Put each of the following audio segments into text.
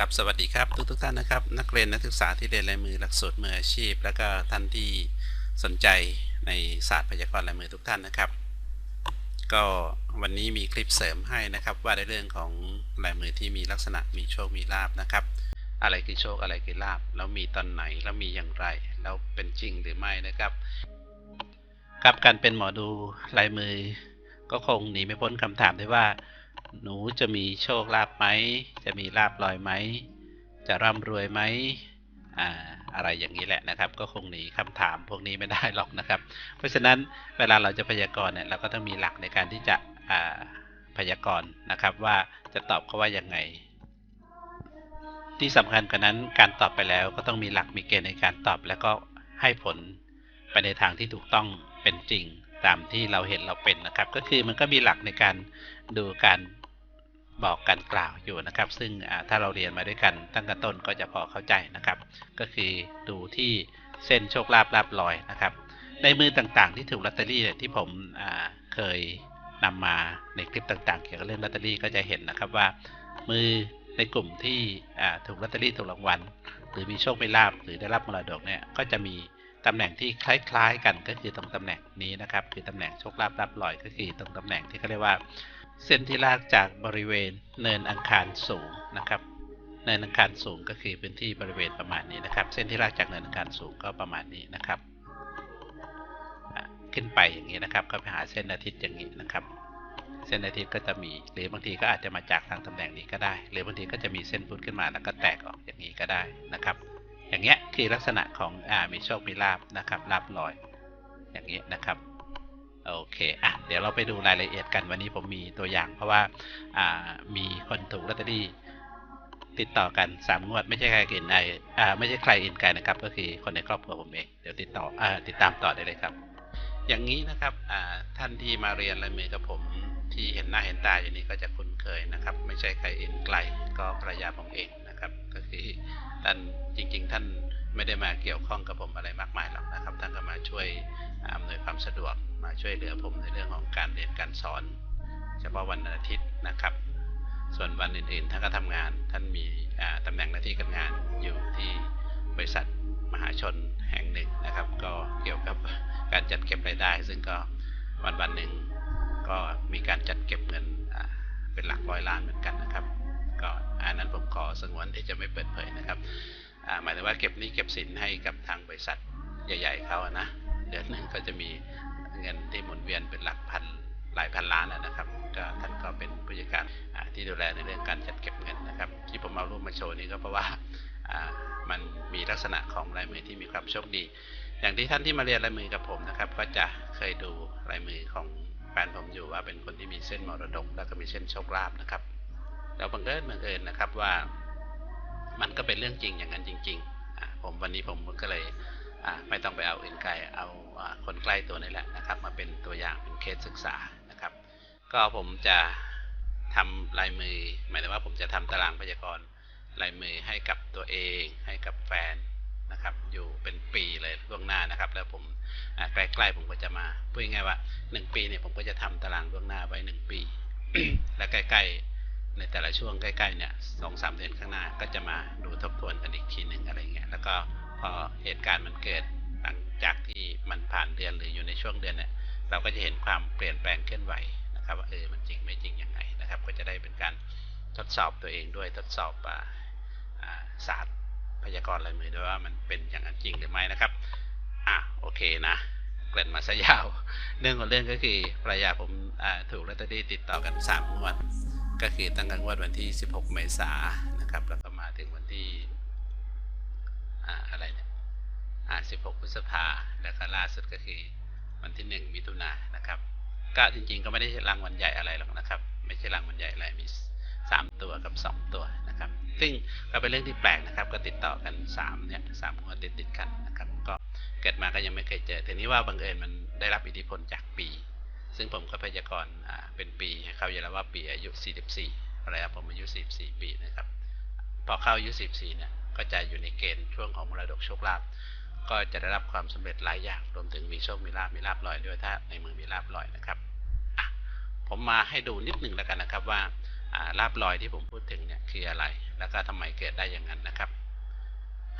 ครับสวัสดีครับทุกทุกท่านนะครับ นักเรียนนักศึกษาที่เรียนลายมือหลักสูตรมืออาชีพ แล้วก็ท่านที่สนใจในศาสตร์พยากรณ์ลายมือทุกท่านนะครับ ก็วันนี้มีคลิปเสริมให้นะครับ ว่าในเรื่องของลายมือที่มีลักษณะมีโชคมีลาบนะครับ อะไรคือโชคอะไรคือลาบแล้วมีตอนไหนแล้วมีอย่างไร แล้วเป็นจริงหรือไม่นะครับครับการเป็นหมอดูลายมือ ก็คงหนีไม่พ้นคำถามที่ว่า หนูจะมีโชคลาภไหม จะมีลาบลอยไหม จะร่ำรวยไหมอ่าอะไรอย่างนี้แหละนะครับ ก็คงหนีคำถามพวกนี้ไม่ได้หรอกนะครับ เพราะฉะนั้นเวลาเราจะพยากรณ์เนี่ยเราก็ต้องมีหลักในการที่จะอ่าพยากรณ์นะครับ ว่าจะตอบเขาว่ายังไง ที่สำคัญกว่านั้นการตอบไปแล้วก็ต้องมีหลักมีเกณฑ์ในการตอบ แล้วก็ให้ผลไปในทางที่ถูกต้องเป็นจริงตามที่เราเห็นเราเป็นนะครับ ก็คือมันก็มีหลักในการดูการ บอกการกล่าวอยู่นะครับ ซึ่งถ้าเราเรียนมาด้วยกันตั้งแต่ต้นก็จะพอเข้าใจนะครับ ก็คือดูที่เส้นโชคลาภลาบลอยนะครับ ในมือต่างๆ ที่ถูกลอตเตอรี่ที่ผมเคยนำมาในคลิปต่างๆ เกี่ยวกับเรื่องลอตเตอรี่ก็จะเห็นนะครับว่า มือในกลุ่มที่ถูกลอตเตอรี่ถูกรางวัลหรือมีโชคไม่ลาบหรือได้รับมรดกเนี่ยก็จะมีตำแหน่งที่คล้าย ๆ กันก็คือตรงตำแหน่งนี้นะครับ คือตำแหน่งโชคลาภลาบลอยก็คือตรงตำแหน่งที่เขาเรียกว่า เส้นที่ลากจากบริเวณเนินอังคารสูงนะครับ เนินอังคารสูงก็คือพื้นที่บริเวณประมาณนี้นะครับ เส้นที่ลากจากเนินอังคารสูงก็ประมาณนี้นะครับ ขึ้นไปอย่างนี้นะครับ ก็ไปหาเส้นอาทิตย์อย่างนี้นะครับ เส้นอาทิตย์ก็จะมี หรือบางทีก็อาจจะมาจากทางตำแหน่งนี้ก็ได้ หรือบางทีก็จะมีเส้นพุดขึ้นมาแล้วก็แตกออกอย่างนี้ก็ได้นะครับ อย่างเงี้ยคือลักษณะของอ่ามีโชคมีลาบนะครับลาบลอย อย่างนี้ยนะครับ โอเคอะเดี๋ยวเราไปดูรายละเอียดกันวันนี้ผมมีตัวอย่าง เพราะว่าอ่ามีคนถูกลอตเตอรี่ติดต่อกันสามงวด ไม่ใช่ใครอื่นใดอ่าไม่ใช่ใครอื่นไกลนะครับ ก็คือคนในครอบครัวผมเองเดี๋ยวติดต่ออ่าติดตามต่อได้เลยครับ อย่างนี้นะครับอ่าท่านที่มาเรียนลายมือกับผมที่เห็นหน้าเห็นตาอย่างนี้ก็จะคุ้นเคยนะครับ ไม่ใช่ใครอื่นไกลก็ภรรยาผมเอง นะครับ ก็คือท่านจริง ๆ ท่านไม่ได้มาเกี่ยวข้องกับผมอะไรมากมายหรอกนะครับ ท่านก็มาช่วยอำนวยความสะดวกมาช่วยเหลือผมในเรื่องของการเรียนการสอน เฉพาะวันอาทิตย์นะครับ ส่วนวันอื่นๆท่านก็ทำงาน ท่านมีอ่าตำแหน่งหน้าที่การงานอยู่ที่บริษัทมหาชนแห่งหนึ่งนะครับ ก็เกี่ยวกับการจัดเก็บรายได้ ซึ่งก็วันวันหนึ่งก็มีการจัดเก็บเงินเป็นหลักร้อยล้านเหมือนกันนะครับ ก็อันนั้นผม สงวนที่จะไม่เปิดเผยนะครับหมายถึงว่าเก็บหนี้เก็บสินให้กับทางบริษัทใหญ่ ๆเขาอะนะเดือนหนึ่งก็จะมีเงินที่หมุนเวียนเป็นหลักพันหลายพันล้านนะนะครับก็ท่านก็เป็นผู้จัดการที่ดูแลในเรื่องการจัดเก็บเงินนะครับ ที่ผมเอารูปมาโชว์นี่ก็เพราะว่าอ่ามันมีลักษณะของลายมือที่มีความโชคดี อย่างที่ท่านที่มาเรียนลายมือกับผมนะครับ ก็จะเคยดูลายมือของแฟนผมอยู่ว่าเป็นคนที่มีเส้นมรดก แล้วก็มีเส้นโชคลาภนะครับแล้วบังเอิญบังเอิญนะครับว่า มันก็เป็นเรื่องจริงอย่างนั้นจริงๆผมวันนี้ผมก็เลยไม่ต้องไปเอาอื่นไกลเอาคนใกล้ตัวนี่แหละนะครับ มาเป็นตัวอย่างเป็นเคสศึกษานะครับ ก็ผมจะทำลายมือหมายถึงว่าผมจะทำตารางพยากรณ์ลายมือให้กับตัวเองให้กับแฟนนะครับ อยู่เป็นปีเลยล่วงหน้านะครับ แล้วผมใกล้ๆผมก็จะมาพูดง่ายว่าหนึ่งปีเนี่ยผมก็จะทำตารางล่วงหน้าไว้หนึ่งปี และใกล้ๆ ในแต่ละช่วงใกล้ๆเนี่ยสองสามเดือนข้างหน้าก็จะมาดูทบทวนกันอีกทีหนึ่งอะไรเงี้ยแล้วก็พอเหตุการณ์มันเกิดหลังจากที่มันผ่านเดือนหรืออยู่ในช่วงเดือนเนี่ยเราก็จะเห็นความเปลี่ยนแปลงเคลื่อนไหวนะครับว่าเออมันจริงไม่จริงยังไงนะครับ ก็จะได้เป็นการทดสอบตัวเองด้วยทดสอบอ่าศาสตร์พยากรณ์ลายมือด้วยว่ามันเป็นอย่างนั้นจริงหรือไม่นะครับอะโอเคนะเกริ่นมาซะยาว เรื่องของเรื่องก็คือภรรยาผมถูกลอตเตอรี่ติดต่อกันสามงวด ก็คือตั้งแต่งวดวันที่ 16 เมษายนนะครับ แล้วก็มาถึงวันที่อ่าอะไรเนี่ยอ่า16 พฤษภา แล้วก็ล่าสุดก็คือวันที่ 1 มิถุนายนนะครับ ก็จริงๆ ก็ไม่ได้รางวัลใหญ่อะไรหรอกนะครับ ไม่ใช่รางวัลใหญ่อะไร มี 3 ตัวกับ 2 ตัวนะครับ ซึ่งก็เป็นเรื่องที่แปลกนะครับ ก็ติดต่อกัน 3 เนี่ยสามงวดติดติดกันนะครับ ก็เกิดมาก็ยังไม่เคยเจอทีนี้ว่าบังเอิญมันได้รับอิทธิพลจาก ซึ่งผมก็พยากรณ์เป็นปีเขาอยู่แล้วว่าปีอายุ 44อะไรครับผมอายุ 44 ปีนะครับ พอเข้าอายุ 44 เนี่ย ก็จะอยู่ในเกณฑ์ช่วงของมรดกโชคลาภ ก็จะได้รับความสำเร็จหลายอย่างรวมถึงมีโชค มีลาภมีลาภลอยด้วยถ้าในมือมีลาภลอยนะครับ ผมมาให้ดูนิดหนึ่งแล้วกันนะครับว่าลาบลอยที่ผมพูดถึงเนี่ยคืออะไร แล้วก็ทำไมเกิดได้อย่างนั้นนะครับ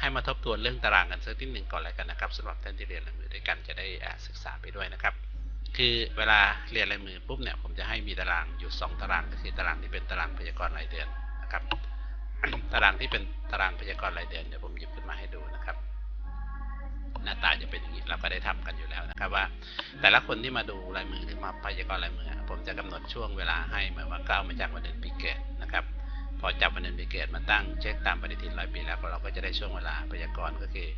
ให้มาทบทวนเรื่องตารางกันสักนิดหนึ่งก่อนเลยกันนะครับสำหรับท่านที่เรียนลายมือด้วยกันจะได้ศึกษาไปด้วยนะครับ คือเวลาเรียนลายมือปุ๊บเนี่ยผมจะให้มีตารางอยู่ 2 ตารางก็คือตารางที่เป็นตารางพยากรณ์รายเดือนนะครับ ตารางที่เป็นตารางพยากรณ์รายเดือนเดี๋ยวผมหยิบขึ้นมาให้ดูนะครับ หน้าตาจะเป็นอย่างนี้เราก็ได้ทำกันอยู่แล้วนะครับว่า แต่ละคนที่มาดูลายมือหรือมาพยากรณ์ลายมือ ผมจะกำหนดช่วงเวลาให้เหมาว่าก้าวมาจากวันเดือนปีเกิดนะครับ พอจับวันเดือนปีเกิดมาตั้งเช็คตามปฏิทินร้อยปีแล้วเราก็จะได้ช่วงเวลาพยากรณ์ก็คือ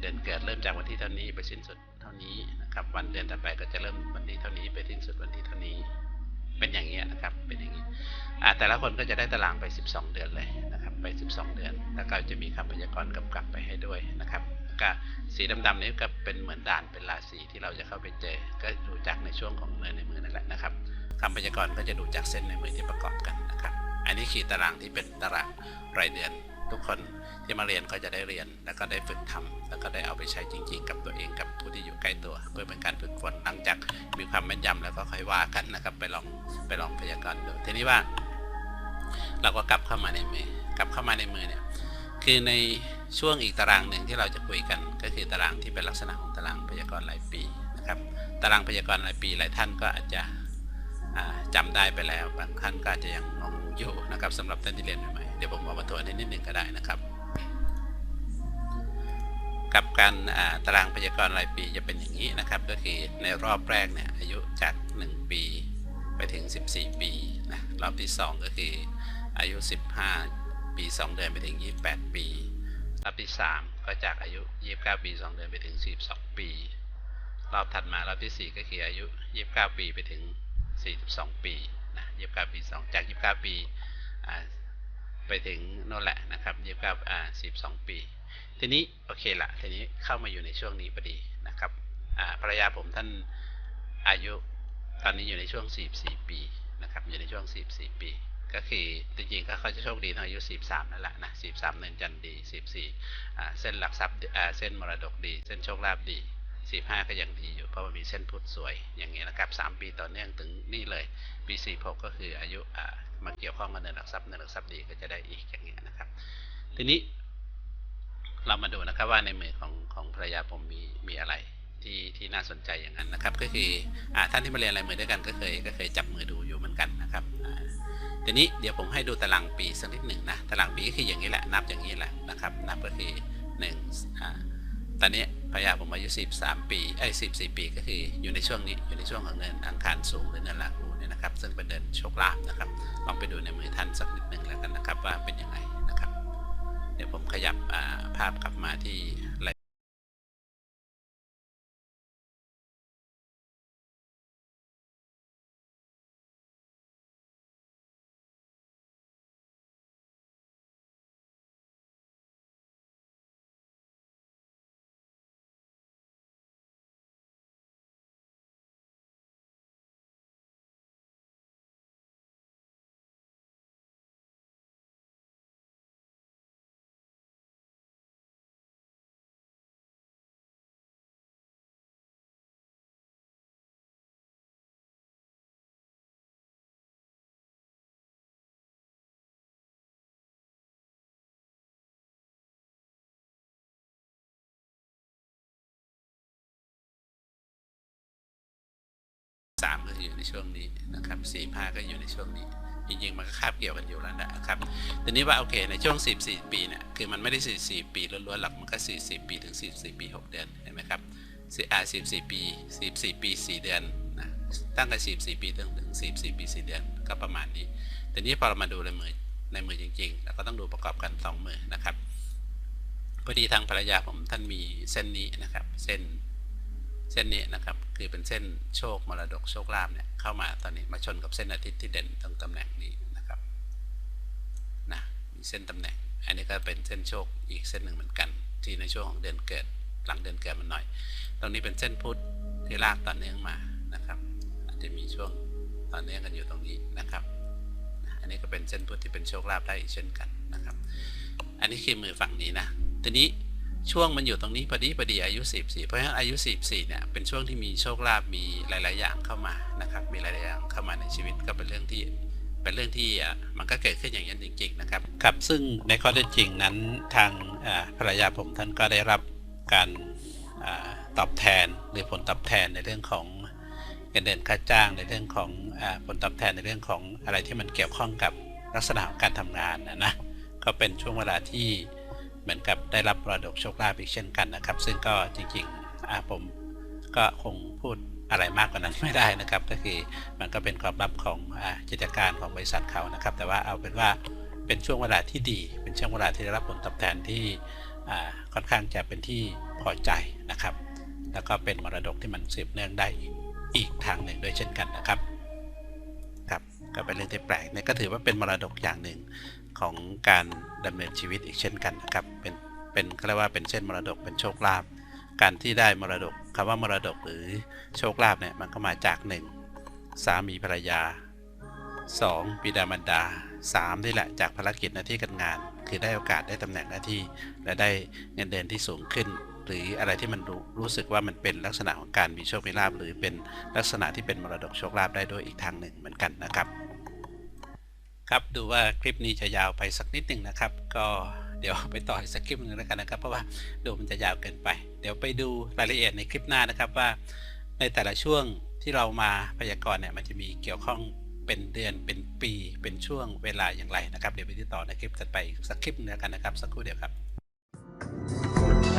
เดือนเกิดเริ่มจากวันที่เท่านี้ไปสิ้นสุด เท่านี้นะครับ วันเดือนต่อไปก็จะเริ่มวันที่เท่านี้ไปสิ้นสุดวันที่เท่านี้ เป็นอย่างนี้ยนะครับ เป็นอย่างนี้แต่ละคนก็จะได้ตารางไป 12 เดือนเลยนะครับ ไป 12 เดือน แล้วก็จะมีคำพยากรณ์กำกับไปให้ด้วยนะครับก็สีดำๆนี้ก็เป็นเหมือนด่านเป็นราศีที่เราจะเข้าไปเจอ ก็ดูจากในช่วงของเนื้อในมือนั่นแหละนะครับคำพยากรณ์ก็จะดูจากเส้นในมือที่ประกอบกันนะครับ อันนี้คือตารางที่เป็นตารางรายเดือน ทุกคนที่มาเรียนก็จะได้เรียน แล้วก็ได้ฝึกทำแล้วก็ได้เอาไปใช้จริง ๆ กับตัวเองกับ พื่อเป็นการฝึกฝนหลังจากมีความแม่นยำแล้วก็ค่อยว่ากันนะครับ ไปลองไปลองพยากรณ์ดูทีนี้ว่า เราก็กลับเข้ามาในมือกลับเข้ามาในมือเนี่ยคือในช่วงอีกตารางหนึ่งที่เราจะคุยกันก็คือตารางที่เป็นลักษณะของตารางพยากรณ์รายปีนะครับ ตารางพยากรณ์รายปีหลายท่านก็อาจจะอ่าจำได้ไปแล้วบางท่านก็อาจจะยังงงอยู่นะครับสำหรับท่านที่เรียนใหม่ๆเดี๋ยวผมเอามาทวนให้นิดหนึ่งก็ได้นะครับ กับการตารางพยากรณ์รายปีจะเป็นอย่างนี้นะครับ ก็คือในรอบแรกเนี่ยอายุจาก 1 ปีไปถึง 14 ปีนะรอบที่ 2 ก็คืออายุ 15 ปี 2 เดือนไปถึง 28 ปี รอบที่ 3 ก็จากอายุ 29 ปี 2 เดือนไปถึง 42 ปี รอบถัดมารอบที่ 4 ก็คืออายุ 29 ปีไปถึง 42 ปีนะ29 ปี 2 จาก 29 ปีอ่าไปถึงโน่นแหละนะครับ29อ่า42ปี ทีนี้โอเคละทีนี้เข้ามาอยู่ในช่วงนี้พอดีนะครับภรรยาผมท่านอายุตอนนี้อยู่ในช่วง 44 ปีนะครับอยู่ในช่วง 44 ปี ก็คือจริงๆก็เขาจะโชคดีตอนอายุ 43 นั่นแหละนะ 43 เนินจันดี44เส้นหลักทรัพย์เส้นมรดกดี เส้นโชคลาภดี 45 ก็ยังดีอยู่เพราะว่ามีเส้นพุทธสวยอย่างเงี้ยนะครับ 3 ปีต่อเนื่องถึงนี่เลยปี 46 ก็คืออายุมาเกี่ยวข้องกับเนินหลักทรัพย์เนินหลักทรัพย์ดีก็จะได้อีกอย่างเงี้ยนะครับ ทีนี้ เรามาดูนะครับว่าในมือของของภรรยาผมมีมีอะไรที่ที่น่าสนใจอย่างนั้นนะครับ ก็คืออาท่านที่มาเรียนลายมือด้วยกันก็เคยก็เคยจับมือดูอยู่เหมือนกันนะครับทีนี้เดี๋ยวผมให้ดูตารางปีสักนิดหนึ่งนะตารางปีก็คืออย่างนี้แหละนับอย่างนี้แหละนะครับนับก็คือหนึ่งอ่าตอนนี้ภรรยาผมอายุ 13 ปีไอ้14 ปีก็คืออยู่ในช่วงนี้อยู่ในช่วงของเนินอังคารสูงหรือเนินลาหูเนี่ยนะครับ ซึ่งเป็นเดินโชคลาภนะครับลองไป สามก็อยู่ในช่วงนี้นะครับสี่ห้าก็อยู่ในช่วงนี้ จริงๆ มันก็คาบเกี่ยวกันอยู่แล้วนะครับทีนี้ว่าโอเคในช่วง14ปีเนี่ยคือมันไม่ได้ 44 ปีล้วนๆหรอกมันก็40ปีถึง 44 ปี 6 เดือนเห็นไหมครับสี่อ่า44 ปี 44 ปี 4 เดือนนะตั้งแต่44 ปีถึงถึง 44 ปี 4 เดือนก็ประมาณนี้แต่นี้พอเรามาดูในมือในมือจริงๆเราก็ต้องดูประกอบกันสองมือนะครับพอดีทางภรรยาผมท่านมีเส้นนี้นะครับ เส้น เส้นนี้นะครับคือเป็นเส้นโชคมรดกโชคลาภเนี่ยเข้ามาตอนนี้มาชนกับเส้นอาทิตย์ที่เด่นตรงตำแหน่งนี้นะครับนะมีเส้นตำแหน่ง อันนี้ก็เป็นเส้นโชคอีกเส้นหนึ่งเหมือนกัน ที่ในช่วงของเดือนเกิดหลังเดือนเกิดมันหน่อย ตรงนี้เป็นเส้นพุธที่ลากต่อเนื่องมานะครับอาจจะมีช่วงต่อเนื่องกันอยู่ตรงนี้นะครับ อันนี้ก็เป็นเส้นพุธที่เป็นโชคลาภได้อีกเช่นกันนะครับ อันนี้คือมือฝั่งนี้นะทีนี้ ช่วงมันอยู่ตรงนี้พอดีพอดีอายุ 44 เพราะฉะนั้นอายุ 44 เนี่ยเป็นช่วงที่มีโชคลาภมีหลาย ๆ อย่างเข้ามานะครับ มีหลาย ๆ อย่างเข้ามาในชีวิตก็เป็นเรื่องที่เป็นเรื่องที่อะมันก็เกิดขึ้นอย่างนั้นจริง ๆ นะครับครับซึ่งในข้อเท็จจริงนั้นทางอ่าภรรยาผมท่านก็ได้รับการอตอบแทนหรือผลตอบแทนในเรื่องของเงินเดือนค่าจ้างในเรื่องของอผลตอบแทนในเรื่องของอะไรที่มันเกี่ยวข้องกับลักษณะของการทำงานนะนะก็เป็นช่วงเวลาที่ เหมือนกับได้รับมรดกโชคลาภอีกเช่นกันนะครับ ซึ่งก็จริงๆอผมก็คงพูดอะไรมากกว่านั้นไม่ได้นะครับ ก็คือมันก็เป็นความลับของกิจการของบริษัทเขานะครับ แต่ว่าเอาเป็นว่าเป็นช่วงเวลาที่ดี เป็นช่วงเวลาที่ได้รับผลตอบแทนที่ค่อนข้างจะเป็นที่พอใจนะครับ แล้วก็เป็นมรดกที่มันสืบเนื่องได้อีกอีกทางหนึ่งด้วยเช่นกันนะครับครับก็เป็นเรื่องที่แปลกเนี่ยก็ถือว่าเป็นมรดกอย่างหนึ่ง ของการดำเนินชีวิตอีกเช่นกันนะครับ เป็นเป็นเขาเรียกว่าเป็นเส้นมรดกเป็นโชคลาภการที่ได้มรดกคำว่ามรดกหรือโชคลาภเนี่ยมันก็มาจากหนึ่งสามีภรรยา 2. บิดามารดา 3. นี่แหละจากภารกิจหน้าที่การงาน คือได้โอกาสได้ตำแหน่งหน้าที่ และได้เงินเดือนที่สูงขึ้น หรืออะไรที่มันรู้รู้สึกว่ามันเป็นลักษณะของการมีโชคมีลาภหรือเป็นลักษณะที่เป็นมรดกโชคลาภได้ด้วยอีกทางหนึ่งเหมือนกันนะครับ ครับดูว่าคลิปนี้จะยาวไปสักนิดหนึ่งนะครับ ก็เดี๋ยวไปต่อสักคลิปหนึ่งแล้วกันนะครับ เพราะว่าดูมันจะยาวเกินไป เดี๋ยวไปดูรายละเอียดในคลิปหน้านะครับว่า ในแต่ละช่วงที่เรามาพยากรณ์เนี่ยมันจะมีเกี่ยวข้องเป็นเดือนเป็นปีเป็นช่วงเวลาอย่างไรนะครับ เดี๋ยวไปติดต่อในคลิปถัดไปสักคลิปหนึงแล้วกันนะครับ สักครู่เดียวครับ